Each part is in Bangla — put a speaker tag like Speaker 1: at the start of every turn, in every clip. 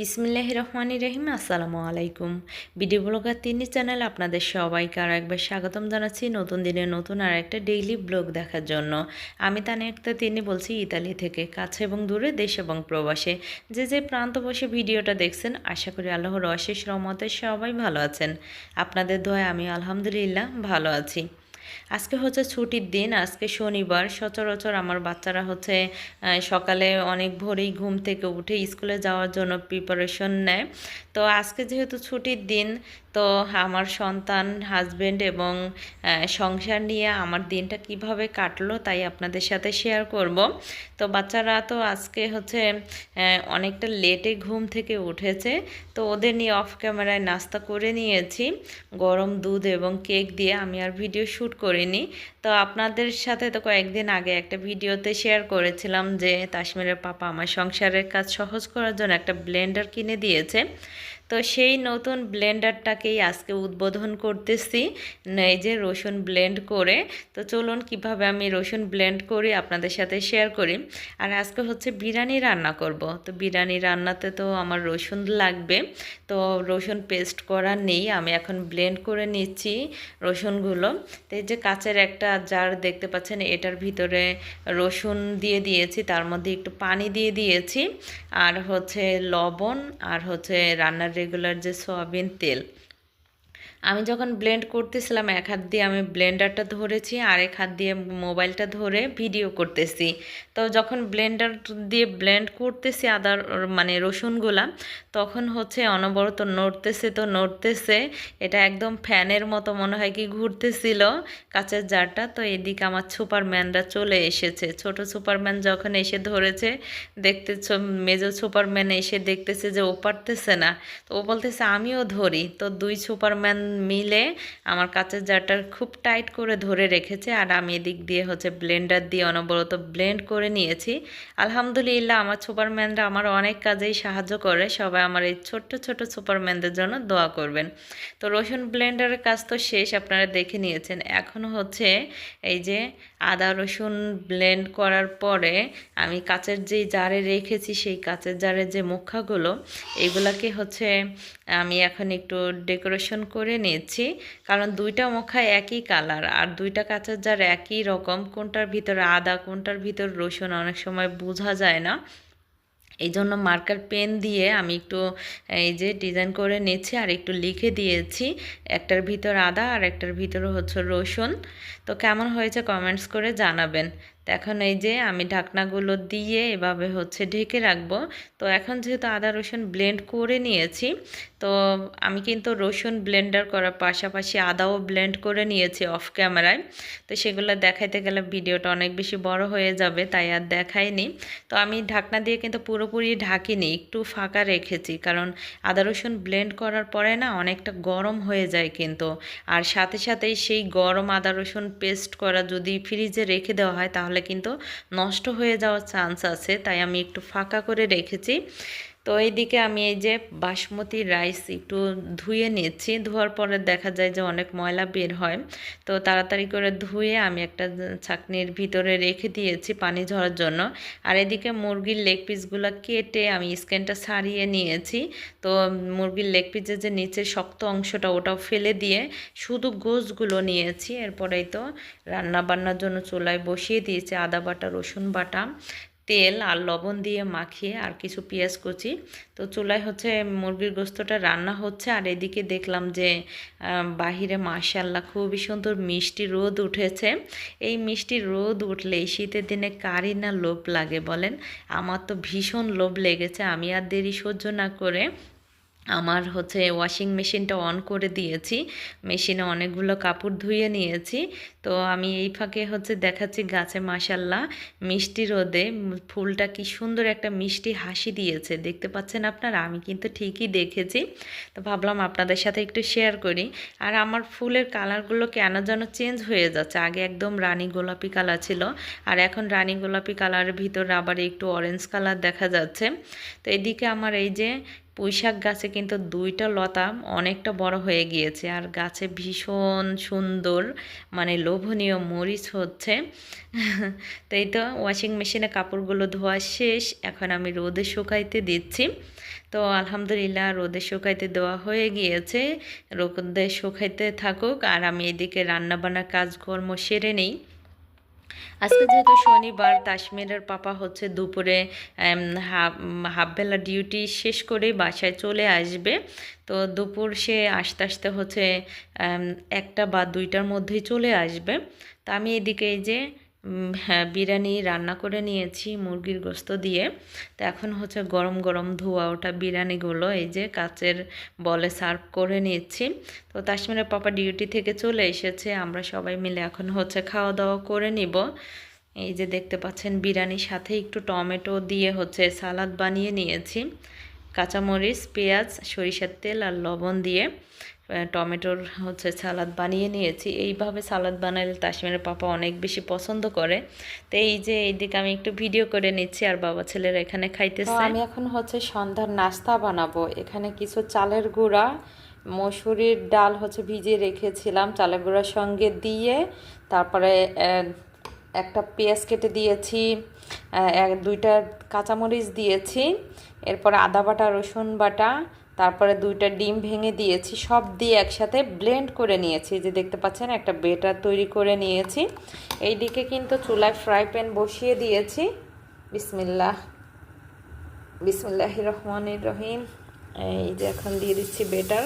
Speaker 1: বিসমিল্লাহ রহমান রহিম, আসসালামু আলাইকুম। ভিডিও ব্লগার তিনি চ্যানেল আপনাদের সবাইকে আর একবার স্বাগতম জানাচ্ছি নতুন দিনে নতুন আর একটা ডেইলি ব্লগ দেখার জন্য। আমি তানে একটা তিনি বলছি, ইতালি থেকে কাছে এবং দূরে, দেশ এবং প্রবাসে। যে যে প্রান্ত বসে ভিডিওটা দেখছেন, আশা করি আল্লাহর অশেষ রহমতে সবাই ভালো আছেন। আপনাদের দোয়ায় আমি আলহামদুলিল্লাহ ভালো আছি। আজকে হচ্ছে ছুটির দিন, আজকে শনিবার। সচরাচর আমার বাচ্চারা হচ্ছে সকালে অনেক ভোরেই ঘুম থেকে উঠে স্কুলে যাওয়ার জন্য প্রিপারেশন নেয়। তো আজকে যেহেতু ছুটির দিন, তো আমার সন্তান হাজবেন্ড এবং সংসার নিয়ে আমার দিনটা কীভাবে কাটলো তাই আপনাদের সাথে শেয়ার করব। তো বাচ্চারা তো আজকে হচ্ছে অনেকটা লেটে ঘুম থেকে উঠেছে। তো ওদের নিয়ে অফ ক্যামেরায় নাস্তা করে নিয়েছি। গরম দুধ এবং কেক দিয়ে আমি আর ভিডিও শ্যুট করিনি। তো আপনাদের সাথে তো কয়েকদিন আগে একটা ভিডিওতে শেয়ার করেছিলাম যে তাসমিরের পাপা আমার সংসারের কাজ সহজ করার জন্য একটা ব্লেন্ডার কিনে দিয়েছে। তো সেই নতুন ব্লেন্ডারটাকেই আজকে উদ্বোধন করতেছি, এই যে রসুন ব্লেন্ড করে। তো চলুন কীভাবে আমি রসুন ব্লেন্ড করি আপনাদের সাথে শেয়ার করি। আর আজকে হচ্ছে বিরিয়ানি রান্না করব। তো বিরিয়ানি রান্নাতে তো আমার রসুন লাগবে। তো রসুন পেস্ট করা নেই, আমি এখন ব্লেন্ড করে নিচ্ছি রসুনগুলো। তো এই যে কাচের একটা জার দেখতে পাচ্ছেন, এটার ভিতরে রসুন দিয়ে দিয়েছি, তার মধ্যে একটু পানি দিয়ে দিয়েছি। আর হচ্ছে লবণ, আর হচ্ছে রান্নার রেগুলার যে সয়াবিন তেল আমি যখন ব্লেন্ড করতেছিলাম, এক হাত দিয়ে আমি ব্লেন্ডারটা ধরেছি আর এক হাত দিয়ে মোবাইলটা ধরে ভিডিও করতেছি। তো যখন ব্লেন্ডার দিয়ে ব্লেন্ড করতেছি আদার মানে রসুনগুলা, তখন হচ্ছে অনবরত নড়তেছে তো নড়তেছে, এটা একদম ফ্যানের মতো মনে হয় কি ঘুরতেছিল কাচের জারটা। তো এদিকে আমার সুপারম্যানরা চলে এসেছে। ছোট সুপারম্যান যখন এসে ধরেছে দেখতে মেজো সুপারম্যান এসে দেখতেছে যে ও পারতেছে না। তো ও বলতেছে, আমিও ধরি। তো দুই সুপারম্যান মিলে আমার কাচের জারটা খুব টাইট করে ধরে রেখেছে আর আমি এদিক দিয়ে হচ্ছে ব্লেন্ডার দিয়ে অনবরত ব্লেন্ড করে নিয়েছি। আলহামদুলিল্লাহ আমার সুপারম্যানরা আমার অনেক কাজেই সাহায্য করে। সবাই আমার এই ছোট্ট ছোট সুপারম্যানদের জন্য দোয়া করবেন। তো রসুন ব্লেন্ডারের কাজ তো শেষ, আপনারা দেখে নিয়েছেন। এখন হচ্ছে এই যে আদা রসুন ব্লেন্ড করার পরে আমি কাচের যেই জারে রেখেছি, সেই কাচের জারের যে মুখাগুলো, এগুলাকে হচ্ছে আমি এখন একটু ডেকোরেশন করে নিয়েছি। কারণ দুইটা মুখা একই কালার আর দুইটা কাচের জার একই রকম। কোনটার ভিতরে আদা, কোনটার ভিতর রসুন অনেক সময় বোঝা যায় না। এই জন্য মার্কার পেন দিয়ে আমি একটু, এই যে ডিজাইন করে নিয়েছি আর একটু লিখে দিয়েছি। একটার ভিতর আদা আর একটার ভিতর হচ্ছে রসুন। তো কেমন হয়েছে কমেন্টস করে জানাবেন। এখন এই যে আমি ঢাকনাগুলো দিয়ে এভাবে হচ্ছে ঢেকে রাখব। তো এখন যেহেতু আদা রসুন ব্লেন্ড করে নিয়েছি, তো আমি কিন্তু রসুন ব্লেন্ডার করার পাশাপাশি আদাও ব্লেন্ড করে নিয়েছি অফ ক্যামেরায় তো সেগুলো দেখাইতে গেলে ভিডিওটা অনেক বেশি বড় হয়ে যাবে, তাই আর দেখাইনি। তো আমি ঢাকনা দিয়ে কিন্তু পুরোপুরি ঢাকিনি, একটু ফাঁকা রেখেছি, কারণ আদা রসুন ব্লেন্ড করার পরে না অনেকটা গরম হয়ে যায় কিন্তু। আর সাথে সাথেই সেই গরম আদা রসুন পেস্ট করা যদি ফ্রিজে রেখে দেওয়া হয় তাহলে কিন্তু নষ্ট হয়ে যাওয়ার চান্স আছে তাই আমি একটু ফাঁকা করে রেখেছি। তো এইদিকে আমি এই যে বাসমতি রাইস একটু ধুয়ে নিয়েছি ধোয়ার পরে দেখা যায় যে অনেক ময়লা বের হয়। তো তাড়াতাড়ি করে ধুয়ে আমি একটা ছাকনির ভিতরে রেখে দিয়েছি পানি ঝরার জন্য। আর এদিকে মুরগির লেগ পিসগুলো কেটে আমি স্ক্যানটা ছাড়িয়ে নিয়েছি। তো মুরগির লেগ পিসের যে নিচের শক্ত অংশটা ওটাও ফেলে দিয়ে শুধু গোছগুলো নিয়েছি। এরপরেই তো রান্না বান্নার জন্য চুলায় বসিয়ে দিয়েছি আদা বাটা, রসুন বাটা। তেল আর লবণ দিয়ে মাখিয়ে আর কিছু পেঁয়াজ কুচি। তো চুলায় হচ্ছে মুরগির গোস্তটা রান্না হচ্ছে আর এদিকে দেখলাম যে বাহিরে মাশাল্লাহ খুবই সুন্দর মিষ্টি রোদ উঠেছে। এই মিষ্টি রোদ উঠলে শীতের দিনে কারি না লোভ লাগে বলেন। আমার তো ভীষণ লোভ লেগেছে, আমি আর দেরি সহ্য না করে আমার হচ্ছে ওয়াশিং মেশিনটা অন করে দিয়েছি। মেশিনে অনেকগুলো কাপড় ধুয়ে নিয়েছি। তো আমি এই ফাঁকে হচ্ছে দেখাচ্ছি গাছে মাসাল্লাহ মিষ্টি রোদে ফুলটা কি সুন্দর একটা মিষ্টি হাসি দিয়েছে। দেখতে পাচ্ছেন আপনারা? আমি কিন্তু ঠিকই দেখেছি। তো ভাবলাম আপনাদের সাথে একটু শেয়ার করি। আর আমার ফুলের কালারগুলো কেন যেন চেঞ্জ হয়ে যাচ্ছে? আগে একদম রানী গোলাপি কালার ছিল, আর এখন রানী গোলাপি কালারের ভিতরে আবার একটু অরেঞ্জ কালার দেখা যাচ্ছে। তো এদিকে আমার এই যে পুঁইশাক গাছে কিন্তু দুইটা লতা অনেকটা বড় হয়ে গিয়েছে আর গাছে ভীষণ সুন্দর মানে লোভনীয় মরিচ হচ্ছে। তো এই তো ওয়াশিং মেশিনে কাপড়গুলো ধোয়া শেষ, এখন আমি রোদে শুকাইতে দিচ্ছি। তো আলহামদুলিল্লাহ রোদে শুকাইতে দেওয়া হয়ে গিয়েছে, রোদে শুকাইতে থাকুক আর আমি এদিকে রান্নাবান্নার কাজকর্ম সেরে নেই। আজকে যেহেতু শনিবার তাসমিরের পাপা হচ্ছে দুপুরে হাফ হাফবেলা ডিউটি শেষ করে বাসায় চলে আসবে। তো দুপুর সে আস্তে আস্তে হচ্ছে একটা বা দুইটার মধ্যেই চলে আসবে। তা আমি এদিকে এই যে বিরিয়ানি রান্না করে নিয়েছি মুরগির গোস্ত দিয়ে। তো এখন হচ্ছে গরম গরম ধোয়া ওঠা বিরিয়ানিগুলো, এই যে কাচের বলে সার্ভ করে নিচ্ছি তো তাসমিরের পাপা ডিউটি থেকে চলে এসেছে, আমরা সবাই মিলে এখন হচ্ছে খাওয়া দাওয়া করে নিব। এই যে দেখতে পাচ্ছেন বিরিয়ানির সাথে একটু টমেটো দিয়ে হচ্ছে সালাদ বানিয়ে নিয়েছি। কাঁচামরিচ, পেঁয়াজ, সরিষার তেল আর লবণ দিয়ে। টমেটোর হচ্ছে সালাদ বানিয়ে নিয়েছি। এইভাবে সালাদ বানালে তাসমিরের পাপা অনেক বেশি পছন্দ করে। তো এই যে এইদিকে আমি একটু ভিডিও করে নিচ্ছি আর বাবা ছেলেরা এখানে খাইতেছে।
Speaker 2: আমি এখন হচ্ছে সন্ধ্যার নাস্তা বানাবো। এখানে কিছু চালের গুঁড়া মসুরির ডাল হচ্ছে ভিজিয়ে রেখেছিলাম চালের গুঁড়ার সঙ্গে দিয়ে। তারপরে একটা পেঁয়াজ কেটে দিয়েছি দুইটা কাঁচামরিচ দিয়েছি। এরপরে আদা বাটা রসুন বাটা তারপরে দুইটা ডিম ভেঙে দিয়েছি, সব দিয়ে একসাথে ব্লেন্ড করে নিয়েছি। যে দেখতে পাচ্ছেন, একটা বেটার তৈরি করে নিয়েছি। এই দিকে কিন্তু চুলায় ফ্রাই প্যান বসিয়ে দিয়েছি। বিসমিল্লাহ। বিসমিল্লাহ রহমান রহিম। এই যে এখন দিয়ে দিচ্ছি বেটার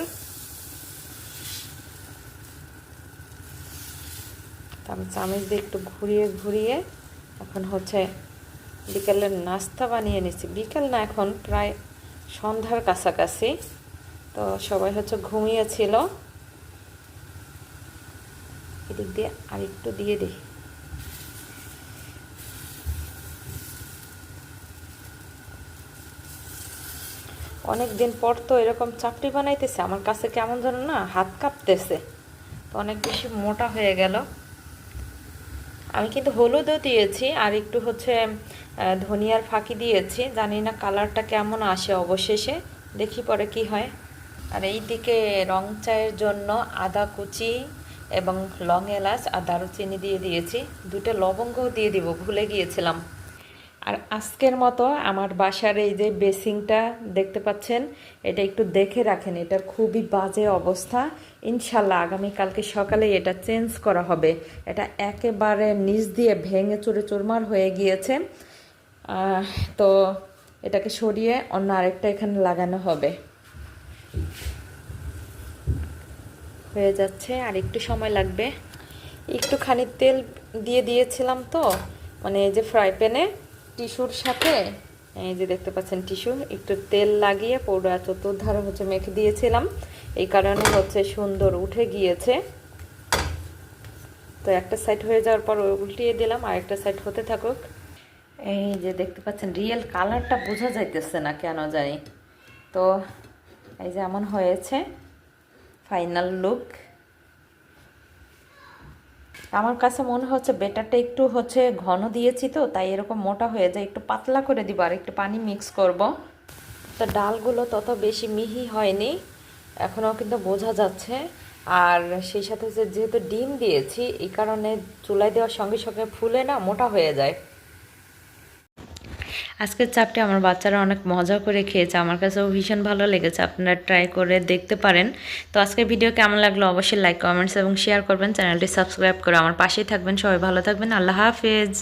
Speaker 2: আমি চামচ দিয়ে একটু ঘুরিয়ে ঘুরিয়ে এখন হচ্ছে বিকেলের নাস্তা বানিয়ে নিচ্ছি। বিকেল না, এখন প্রায় সন্ধ্যার কাছাকাছি। তো সবাই হচ্ছে ঘুমিয়েছিল। এদিক দিয়ে আর একটু দিয়ে দিই। অনেক দিন পর তো এরকম চাপড়ি বানাইতেছে, আমার কাছে কেমন যেন না হাত কাঁপতেছে। তো অনেক বেশি মোটা হয়ে গেল। আমি কিন্তু হলুদও দিয়েছি, আর একটু হচ্ছে ধনিয়ার ফাঁকি দিয়েছি। জানি না কালারটা কেমন আসে অবশেষে, দেখি পরে কি হয়। আর এই দিকে রং চায়ের জন্য আদা কুচি এবং লং এলাচ আর দারুচিনি দিয়ে দিয়েছি। দুটো লবঙ্গও দিয়ে দিব, ভুলে গিয়েছিলাম। আর আজকের মতো আমার বাসার এই যে বেসিংটা দেখতে পাচ্ছেন, এটা একটু দেখে রাখেন এটার খুবই বাজে অবস্থা। ইনশাল্লাহ আগামীকালকে সকালে এটা চেঞ্জ করা হবে। এটা একেবারে নিচ দিয়ে ভেঙে চুরে চুরমার হয়ে গিয়েছে। তো এটাকে সরিয়ে অন্য আরেকটা এখানে লাগানো হবে। হয়ে যাচ্ছে, আর একটু সময় লাগবে। একটুখানি তেল দিয়ে দিয়েছিলাম তো মানে এই যে ফ্রাই প্যানে। টিস্যুর সাথে, এই যে দেখতে পাচ্ছেন টিস্যু, একটু তেল লাগিয়ে পৌডা চতুর্ধারে হচ্ছে মেখে দিয়েছিলাম। এই কারণে হচ্ছে সুন্দর উঠে গিয়েছে। তো একটা সাইড হয়ে যাওয়ার পর উল্টিয়ে দিলাম, আর একটা সাইড হতে থাকুক। এই যে দেখতে পাচ্ছেন রিয়েল কালারটা বোঝা যাইতেছে না কেন জানি। তো এই যে এমন হয়েছে ফাইনাল লুক আমার কাছে মনে হচ্ছে বেটারটা একটু হচ্ছে ঘন দিয়েছি তো, তাই এরকম মোটা হয়ে যায়। একটু পাতলা করে দিব আর একটু পানি মিক্স করব। তো ডালগুলো তত বেশি মিহি হয়নি, এখনও কিন্তু বোঝা যাচ্ছে। আর সেই সাথে যেহেতু ডিম দিয়েছি, এই কারণে চুলাই দেওয়ার সঙ্গে সঙ্গে ফুলে না মোটা হয়ে যায়।
Speaker 1: আজকের চাপটি আমার বাচ্চারা অনেক মজা করে খেয়েছে। আমার কাছেও ভীষণ ভালো লেগেছে। আপনারা ট্রাই করে দেখতে পারেন। তো আজকের ভিডিও কেমন লাগল অবশ্যই লাইক কমেন্টস এবং শেয়ার করবেন। চ্যানেলটি সাবস্ক্রাইব করে আমার পাশেই থাকবেন। সবাই ভালো থাকবেন। আল্লাহ হাফেজ।